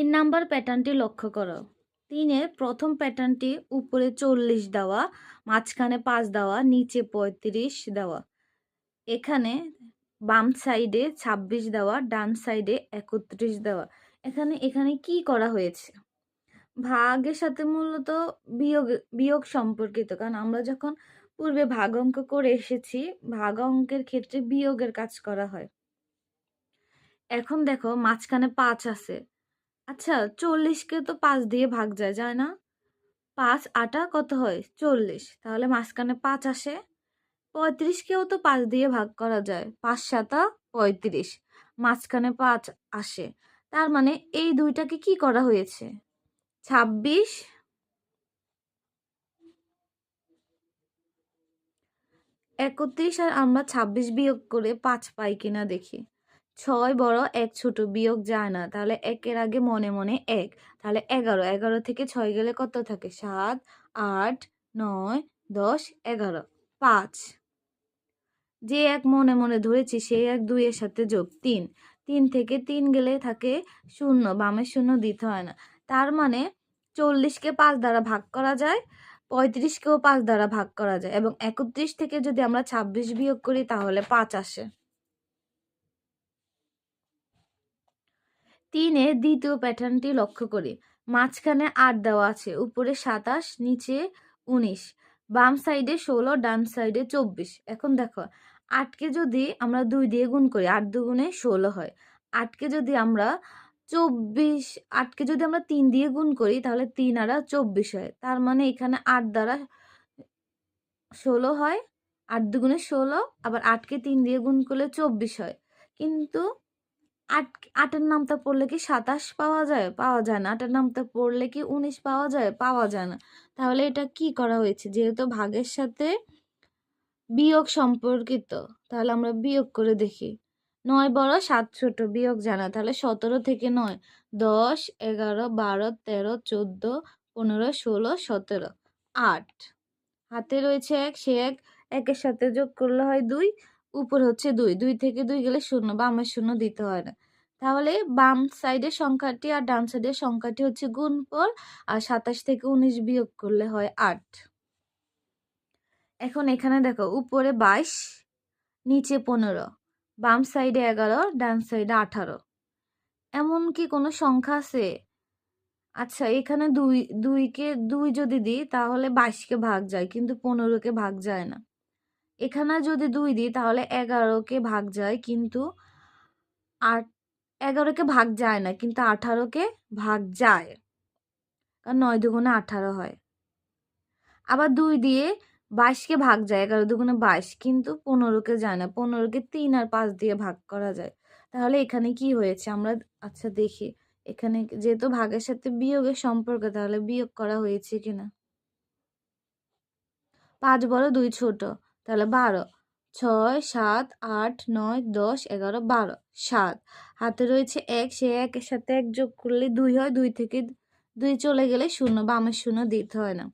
তিন নাম্বার প্যাটার্নটি লক্ষ্য করো। তিনের প্রথম প্যাটার্নটি উপরে চল্লিশ দেওয়া, মাঝখানে পাঁচ দেওয়া, নিচে পঁয়ত্রিশ দেওয়া। এখানে বাম সাইডে ছাব্বিশ দেওয়া, ডান সাইডে একত্রিশ দেওয়া। এখানে এখানে কি করা হয়েছে? ভাগের সাথে মূলত বিয়োগ বিয়োগ সম্পর্কিত, কারণ আমরা যখন পূর্বে ভাগ অঙ্ক করে এসেছি, ভাগ অঙ্কের ক্ষেত্রে বিয়োগের কাজ করা হয়। এখন দেখো, মাঝখানে পাঁচ আছে। আচ্ছা চল্লিশকে তো পাঁচ দিয়ে ভাগ যায় যায় না? পাঁচ আটা কত হয়? চল্লিশ। তাহলে মাঝখানে পাঁচ আসে। পঁয়ত্রিশকেও তো পাঁচ দিয়ে ভাগ করা যায়। পাঁচ সাতা পঁয়ত্রিশ। মাঝখানে পাঁচ আসে। তার মানে এই দুইটাকে কি করা হয়েছে? ছাব্বিশ একত্রিশ আর আমরা ছাব্বিশ বিয়োগ করে পাঁচ পাই কিনা দেখি। ছয় বড়, এক ছোট বিয়োগ যায় না। তাহলে একের আগে মনে মনে এক। তাহলে এগারো। এগারো থেকে ছয় গেলে কত থাকে? সাত, আট, নয়, দশ, এগারো। পাঁচ। যে এক মনে মনে ধরেছি সেই এক দুইয়ের সাথে যোগ তিন। তিন থেকে তিন গেলে থাকে শূন্য। বামের শূন্য দিতে হয় না। তার মানে চল্লিশকে পাঁচ দ্বারা ভাগ করা যায়, পঁয়ত্রিশকেও পাঁচ দ্বারা ভাগ করা যায় এবং একত্রিশ থেকে যদি আমরা ছাব্বিশ বিয়োগ করি, তাহলে পাঁচ আসে। তিনে দ্বিতীয় প্যাটার্নটি লক্ষ্য করি। মাঝখানে আট দেওয়া আছে, উপরে সাতাশ, নিচে উনিশ। বাম সাইডে ষোলো, ডান সাইডে চব্বিশ। এখন দেখো, আটকে যদি আমরা দুই দিয়ে গুণ করি, আট দুগুণে ষোলো হয়। আটকে যদি আমরা চব্বিশ, আটকে যদি আমরা তিন দিয়ে গুণ করি, তাহলে তিন আড়া চব্বিশ হয়। তার মানে এখানে আট দ্বারা ষোলো হয়, আট দুগুণে ষোলো, আবার আটকে তিন দিয়ে গুণ করলে চব্বিশ হয়। কিন্তু আট, আটের নামটা পড়লে কি সাতাশ পাওয়া যায়? পাওয়া যায় না। আটের নামটা পড়লে কি উনিশ পাওয়া যায়? পাওয়া যায় না। তাহলে এটা কি করা হয়েছে? যেহেতু ভাগের সাথে বিয়োগ সম্পর্কিত, তাহলে আমরা বিয়োগ করে দেখি। নয় বড়, সাত ছোট, বিয়োগ জানা। তাহলে সতেরো থেকে নয়, দশ, এগারো, বারো, তেরো, চোদ্দ, পনেরো, ষোলো, সতেরো, আট। হাতে রয়েছে এক, সে এক, একের সাথে যোগ করলে হয় দুই উপর হচ্ছে দুই দুই থেকে দুই গেলে শূন্য বামের শূন্য দিতে হয় না। তাহলে বাম সাইডের সংখ্যাটি আর ডান সাইডের সংখ্যাটি হচ্ছে গুণফল আর সাতাশ থেকে উনিশ বিয়োগ করলে হয় আট। এখন এখানে দেখো, উপরে বাইশ, নিচে পনেরো, বাম সাইডে এগারো, ডান সাইডে আঠারো। এমন কি কোনো সংখ্যা আছে? আচ্ছা এখানে দুই, দুইকে দুই যদি দিই তাহলে বাইশকে ভাগ যায়, কিন্তু পনেরোকে ভাগ যায় না। এখানে যদি দুই দিই, তাহলে এগারোকে ভাগ যায় কিন্তু আট এগারোকে ভাগ যায় না, কিন্তু আঠারোকে ভাগ যায়। কারণ নয় দুগুণে আঠারো হয়। আবার দুই দিয়ে বাইশকে ভাগ যায়, এগারো দুগুণে বাইশ, কিন্তু পনেরোকে যায় না। পনেরোকে তিন আর পাঁচ দিয়ে ভাগ করা যায়। তাহলে এখানে কি হয়েছে? আমরা আচ্ছা দেখি। এখানে যেহেতু ভাগের সাথে বিয়োগের সম্পর্ক, তাহলে বিয়োগ করা হয়েছে কিনা? পাঁচ বড় দুই ছোট। তাহলে বারো। ছয়, সাত, আট, নয়, দশ, এগারো, বারো। সাত। হাতে রয়েছে এক, সে একের সাথে এক যোগ করলে দুই হয়। দুই থেকে দুই চলে গেলে শূন্য বা আমার শূন্য দিতে হয় না।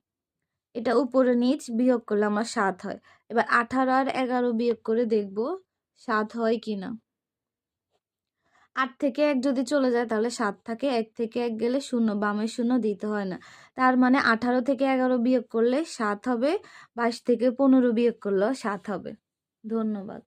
এটা উপরে নিচ বিয়োগ করলে আমার সাত হয়। এবার আঠারো আর এগারো বিয়োগ করে দেখব সাত হয় কি না আট থেকে এক যদি চলে যায়, তাহলে সাত থাকে, এক থেকে এক গেলে শূন্য, বামে শূন্য দিতে হয় না। তার মানে আঠারো থেকে এগারো বিয়োগ করলে সাত হবে, বাইশ থেকে পনেরো বিয়োগ করলেও সাত হবে। ধন্যবাদ।